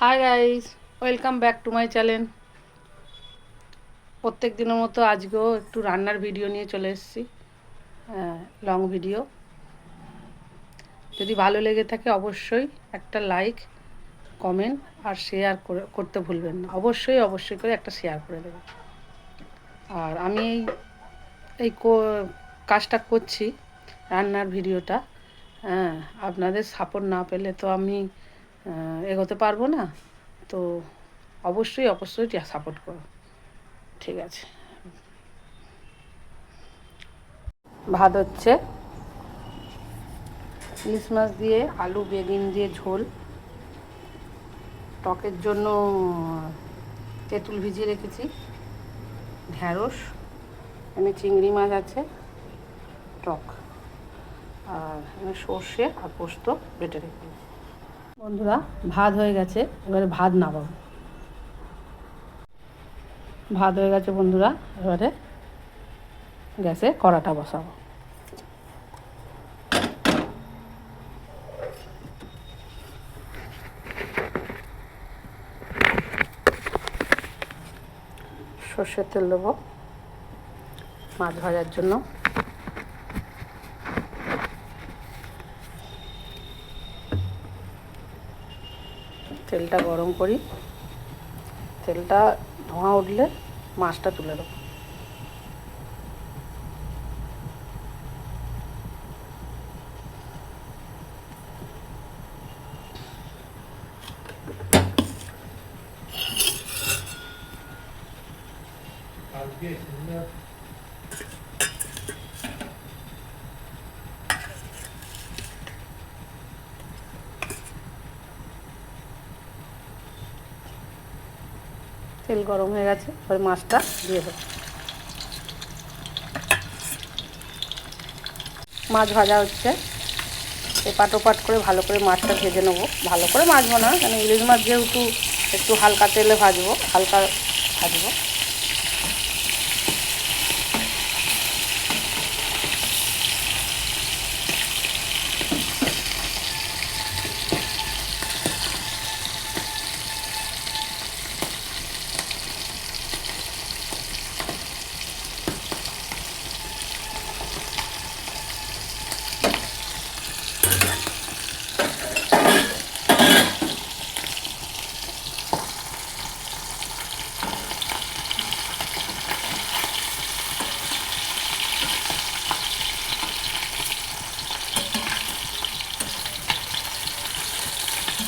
Hi guys welcome back to my channel প্রত্যেক দিনের মতো আজকেও একটু রান্নার ভিডিও নিয়ে চলে এসেছি। লং ভিডিও যদি ভালো লেগে থাকে অবশ্যই একটা লাইক কমেন্ট আর শেয়ার করে, করতে ভুলবেন না। অবশ্যই অবশ্যই করে একটা শেয়ার করে দেবেন। আর আমি এই এই কাজটা করছি রান্নার ভিডিওটা হ্যাঁ আপনাদের সাপোর্ট না পেলে তো আমি এগোতে পারব না, তো অবশ্যই অবশ্যই সাপোর্ট করো। ঠিক আছে। ভাত হচ্ছে ইলিশ মাছ দিয়ে আলু, বেগুন দিয়ে ঝোল। টকের জন্য তেঁতুল ভিজিয়ে রেখেছি। ঢ্যাঁড়স, এখানে চিংড়ি মাছ আছে, টক। আর সর্ষে আর পোস্ত বেটে রেখেছি। বন্ধুরা, ভাত হয়ে গেছে। এবারে ভাত নামাবো। ভাত হয়ে গেছে বন্ধুরা, এবারে গ্যাসে কড়াটা বসাবো। সর্ষের তেল দেবো মাছ ভাজার জন্য। তেলটা গরম করি। তেলটা ধোঁয়া উঠলে মাছটা তুলে দেবো। তেল গরম হয়ে গেছে, এবার মাছটা দিয়ে দেবো। মাছ ভাজা হচ্ছে। এপাট ওপাট করে ভালো করে মাছটা ভেজে নেব। ভালো করে মাছবো না কারণ ইলিশ মাছ যেহেতু একটু হালকা তেলে ভাজবো, হালকা ভাজবো।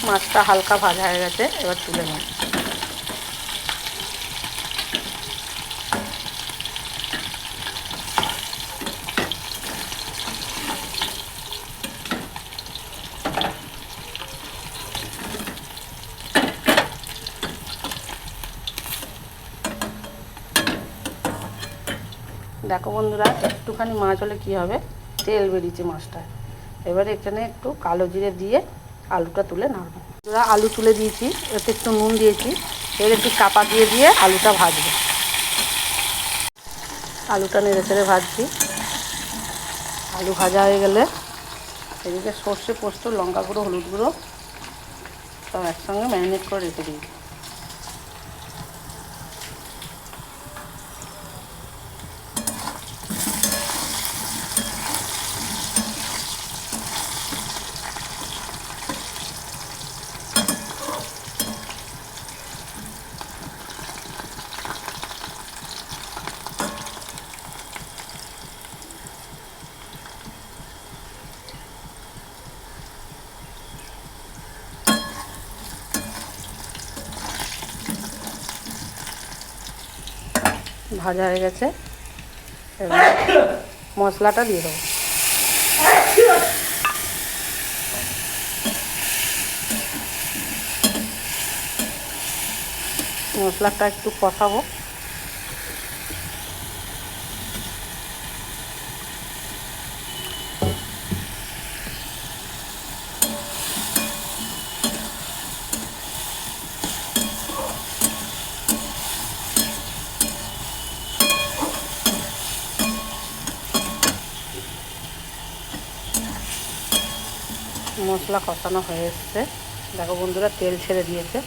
মাছটা হালকা ভাজা হয়ে গেছে, এবার তুলে নেব দেখো বন্ধুরা, একটুখানি মাছ হলে কি হবে? তেল বেরিয়েছে মাছটায়। এবারে এখানে একটু কালো জিরে দিয়ে আলুটা তুলে নাড়বো। আলু তুলে দিয়েছি, এতে একটু নুন দিয়েছি, এর একটু চাপা দিয়ে দিয়ে আলুটা ভাজবো। আলুটা নেড়ে চেড়ে ভাজছি। আলু ভাজা হয়ে গেলে এদিকে সর্ষে পোস্ত, লঙ্কা গুঁড়ো, হলুদ গুঁড়ো সব একসঙ্গে ম্যারিনেট করে রেখে দিয়েছি। ভাজা হয়ে গেছে। এবার মশলাটা দিয়ে দেবো। মশলাটা একটু কষাবো। মশলা কষানো হয়ে এসছে। দেখো বন্ধুরা, তেল ছেড়ে দিয়েছে।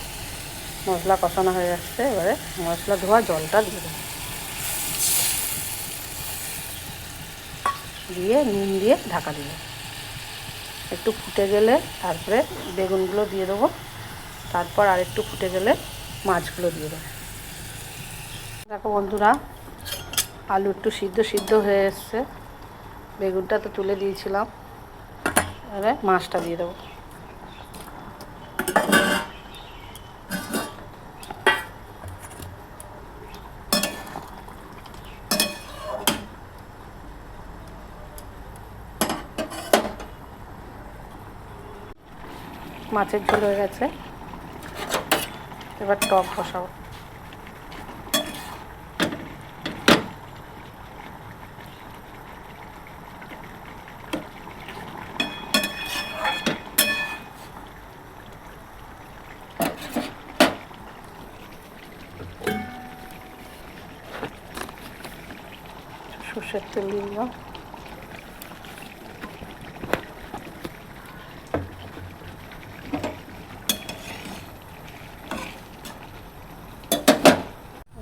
মশলা কষানো হয়ে যাচ্ছে এবারে মশলা ধোয়া, জলটা দিয়ে দেবো। দিয়ে নুন দিয়ে ঢাকা দেবো। একটু ফুটে গেলে তারপরে বেগুনগুলো দিয়ে দেবো। তারপর আর একটু ফুটে গেলে মাছগুলো দিয়ে দেবো। দেখো বন্ধুরা, আলু একটু সিদ্ধ সিদ্ধ হয়ে এসছে। বেগুনটা তো তুলে দিয়েছিলাম। এবারে মাছটা দিয়ে দেবো। মাছের ঝোল হয়ে গেছে। এবার টক বসাবো। সর্ষের তেল দিয়ে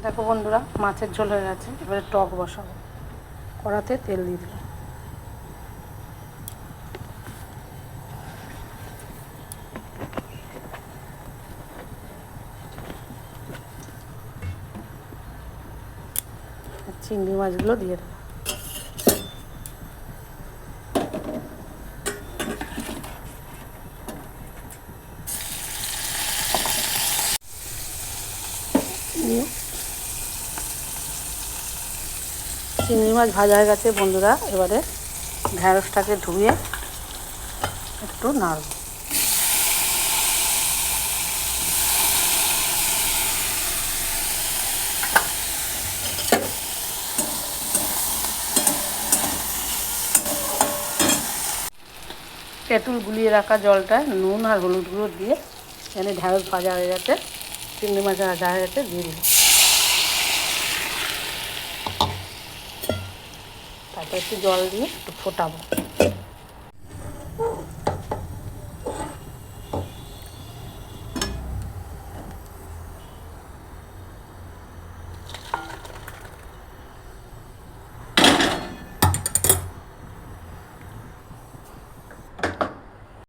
দেখো বন্ধুরা, মাছের ঝোল হয়ে গেছে। এবারে টক বসাবো। কড়াতে তেল দিয়ে দিলাম। চিংড়ি মাছগুলো দিয়ে দেবো দিয়ে। চিংড়ি মাছ ভাজা হয়ে গেছে বন্ধুরা, এবারে ঢ্যাঁড়সটাকে ধুয়ে একটু নাড়ব। তেঁতুল গুলিয়ে রাখা জলটা, নুন আর হলুদ গুঁড়ো দিয়ে, এখানে ঢ্যাঁড়স ভাজা হয়ে গেছে। চিংড়ি মাছ ভাজা হয়ে গেছে দিয়ে দিলাম। তারপর একটু জল দিয়ে একটু ফোটাবো।